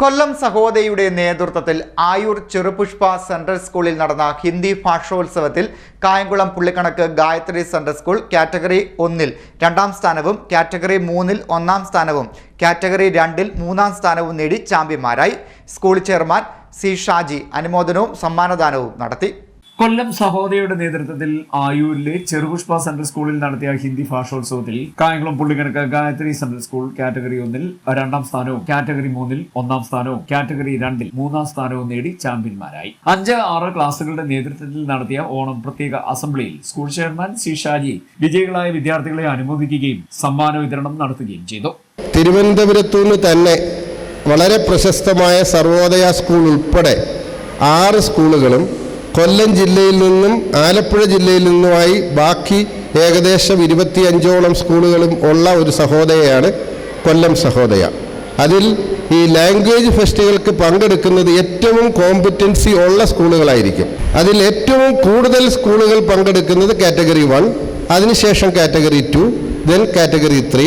കൊല്ലം സഹോദരിയുടെ നേതൃത്വത്തിൽ ആയൂർ ചെറുപുഷ്പ സെൻട്രൽ സ്കൂളിൽ നടന്ന Hindi ഭാഷോത്സവത്തിൽ Kayamkulam Pullikanakku Gayathri central school category ഒന്നിൽ രണ്ടാം സ്ഥാനവും കാറ്റഗറി മൂന്നിൽ ഒന്നാം സ്ഥാനവും കാറ്റഗറി രണ്ടിൽ മൂന്നാം സ്ഥാനവും നേടി ചാമ്പ്യന്മാരായി. സ്കൂൾ ചെയർമാൻ സി ഷാജി അനുമോദനവും സമ്മാനദാനവും നടത്തി. കൊല്ലം സഹോദയുടെ നേതൃത്വത്തിൽ ആയൂരിലെ ചെറുപുഷ്പ സെൻട്രൽ സ്കൂളിൽ നടത്തിയ Hindi ഭാഷോത്സവത്തിൽ Kayamkulam Pullikanakku Gayathri central school category ഒന്നിൽ രണ്ടാം സ്ഥാനവും കാറ്റഗറി മൂന്നിൽ ഒന്നാം സ്ഥാനവും കാറ്റഗറി രണ്ടിൽ മൂന്നാം സ്ഥാനവും നേടി ചാമ്പ്യന്മാരായി. അഞ്ച് ആറ് ക്ലാസുകളുടെ നേതൃത്വത്തിൽ നടത്തിയ ഓണം പ്രത്യേക അസംബ്ലിയിൽ സ്കൂൾ ചെയർമാൻ സി ഷാജി വിജയികളായ വിദ്യാർത്ഥികളെ അനുമോദിക്കുകയും സമ്മാന വിതരണം നടത്തുകയും ചെയ്തു. തിരുവനന്തപുരത്തുനിന്ന് തന്നെ വളരെ പ്രശസ്തമായ സർവോദയ സ്കൂൾ ഉൾപ്പെടെ ആറ് സ്കൂളുകളും കൊല്ലം ജില്ലയിൽ നിന്നും ആലപ്പുഴ ജില്ലയിൽ നിന്നുമായി ബാക്കി ഏകദേശം ഇരുപത്തിയഞ്ചോളം സ്കൂളുകളും ഉള്ള ഒരു സഹോദയയാണ് കൊല്ലം സഹോദയ. അതിൽ ഈ ലാംഗ്വേജ് ഫെസ്റ്റുകൾക്ക് പങ്കെടുക്കുന്നത് ഏറ്റവും കോമ്പറ്റൻസി ഉള്ള സ്കൂളുകളായിരിക്കും. അതിൽ ഏറ്റവും കൂടുതൽ സ്കൂളുകൾ പങ്കെടുക്കുന്നത് കാറ്റഗറി വൺ അതിനുശേഷം category two then category three.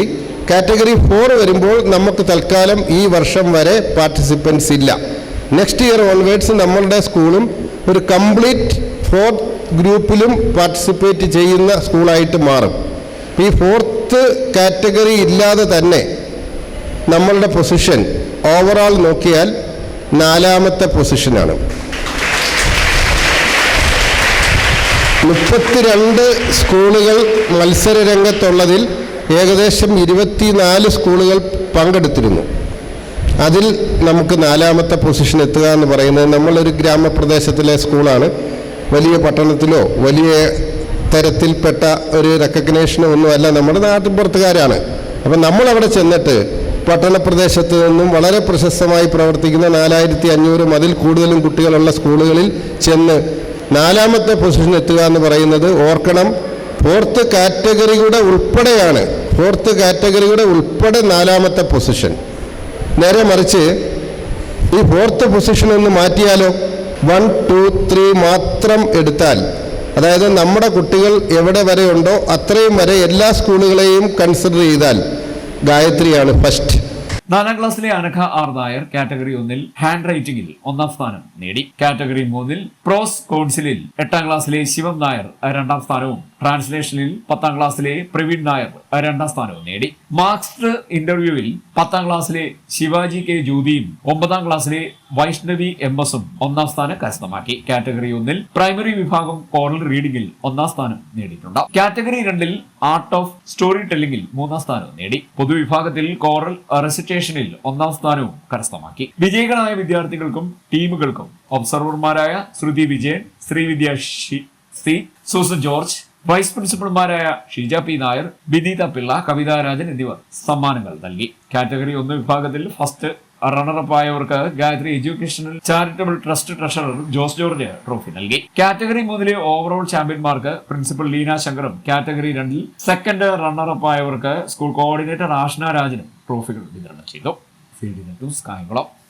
Category four വരുമ്പോൾ നമുക്ക് തൽക്കാലം ഈ വർഷം വരെ പാർട്ടിസിപ്പൻസ് ഇല്ല. നെക്സ്റ്റ് ഇയർ ഓൺവേഡ്സ് നമ്മളുടെ സ്കൂളും ഒരു കംപ്ലീറ്റ് ഫോർത്ത് ഗ്രൂപ്പിലും പാർട്ടിസിപ്പേറ്റ് ചെയ്യുന്ന സ്കൂളായിട്ട് മാറും. ഈ ഫോർത്ത് കാറ്റഗറി ഇല്ലാതെ തന്നെ നമ്മളുടെ പൊസിഷൻ ഓവറാൾ നോക്കിയാൽ നാലാമത്തെ പൊസിഷനാണ് മുപ്പത്തിരണ്ട് സ്കൂളുകൾ മത്സര രംഗത്തുള്ളതിൽ ഏകദേശം ഇരുപത്തിനാല് സ്കൂളുകൾ പങ്കെടുത്തിരുന്നു. അതിൽ നമുക്ക് നാലാമത്തെ പൊസിഷൻ എത്തുക എന്ന് പറയുന്നത് നമ്മളൊരു ഗ്രാമപ്രദേശത്തിലെ സ്കൂളാണ്. വലിയ പട്ടണത്തിലോ വലിയ തരത്തിൽപ്പെട്ട ഒരു റെക്കഗ്നേഷനോ ഒന്നുമല്ല നമ്മുടെ നാട്ടിൻപുറത്തുകാരാണ്. അപ്പം നമ്മളവിടെ ചെന്നിട്ട് പട്ടണപ്രദേശത്ത് നിന്നും വളരെ പ്രശസ്തമായി പ്രവർത്തിക്കുന്ന നാലായിരത്തി അഞ്ഞൂറും അതിൽ കൂടുതലും കുട്ടികളുള്ള സ്കൂളുകളിൽ ചെന്ന് നാലാമത്തെ പൊസിഷൻ എത്തുക എന്ന് പറയുന്നത് ഓർക്കണം. ഫോർത്ത് കാറ്റഗറിയുടെ ഉൾപ്പെടെയാണ്. ഫോർത്ത് കാറ്റഗറിയുടെ ഉൾപ്പെടെ നാലാമത്തെ പൊസിഷൻ നേരെ മറിച്ച് ഈ ഫോർത്ത് പൊസിഷൻ ഒന്ന് മാറ്റിയാലോ? വൺ ടു ത്രീ മാത്രം എടുത്താൽ. അതായത് നമ്മുടെ കുട്ടികൾ എവിടെ വരെ ഉണ്ടോ അത്രയും വരെ എല്ലാ സ്കൂളുകളെയും കൺസിഡർ ചെയ്താൽ ഗായത്രിയാണ് ഫസ്റ്റ് നാലാം ക്ലാസ്സിലെ അനഘ ആർ നായർ കാറ്റഗറി ഒന്നിൽ ഹാൻഡ് റൈറ്റിംഗിൽ ഒന്നാം സ്ഥാനം നേടി. കാറ്റഗറി മൂന്നിൽ പ്രോസ് കൗൺസിലിൽ എട്ടാം ക്ലാസ്സിലെ ശിവം നായർ രണ്ടാം സ്ഥാനവും ട്രാൻസ്ലേഷനിൽ പത്താം ക്ലാസ്സിലെ പ്രവീൺ നായർ രണ്ടാം സ്ഥാനവും നേടി. മാർക്സ് ഇന്റർവ്യൂവിൽ പത്താം ക്ലാസ്സിലെ ശിവാജി കെ ജ്യോതിയും ഒമ്പതാം ക്ലാസ്സിലെ വൈഷ്ണവി എം എസും ഒന്നാം സ്ഥാനം കരസ്ഥമാക്കി കാറ്റഗറി ഒന്നിൽ പ്രൈമറി വിഭാഗം കോറൽ റീഡിംഗിൽ ഒന്നാം സ്ഥാനം നേടിയിട്ടുണ്ട്. കാറ്റഗറി രണ്ടിൽ ആർട്ട് ഓഫ് സ്റ്റോറി ടെല്ലിംഗിൽ മൂന്നാം സ്ഥാനവും നേടി. പൊതുവിഭാഗത്തിൽ കോറൽ റെസിറ്റേഷനിൽ ഒന്നാം സ്ഥാനവും കരസ്ഥമാക്കി. വിജയികളായ വിദ്യാർത്ഥികൾക്കും ടീമുകൾക്കും ഒബ്സർവർമാരായ Shruthi Vijayan Sreevidya C Susan George vice പ്രിൻസിപ്പൽമാരായ Sheeja P Nair Vineetha Pillai Kavitha Rajan എന്നിവർ സമ്മാനങ്ങൾ നൽകി. കാറ്റഗറി ഒന്ന് വിഭാഗത്തിൽ first runner up ആയവർക്ക് Gayathri educational charitable trust treasurer Jose George trophy നൽകി. കാറ്റഗറി മൂന്നിലെ ഓവറോൾ ചാമ്പ്യന്മാർക്ക് പ്രിൻസിപ്പൽ ലീന ശങ്കറും കാറ്റഗറി രണ്ടിൽ സെക്കൻഡ് റണ്ണറപ്പ് ആയവർക്ക് സ്കൂൾ കോർഡിനേറ്റർ ആഷ്ന രാജനും ട്രോഫികൾ വിതരണം ചെയ്തു. ഫീൽഡിന് ടു കായംകുളം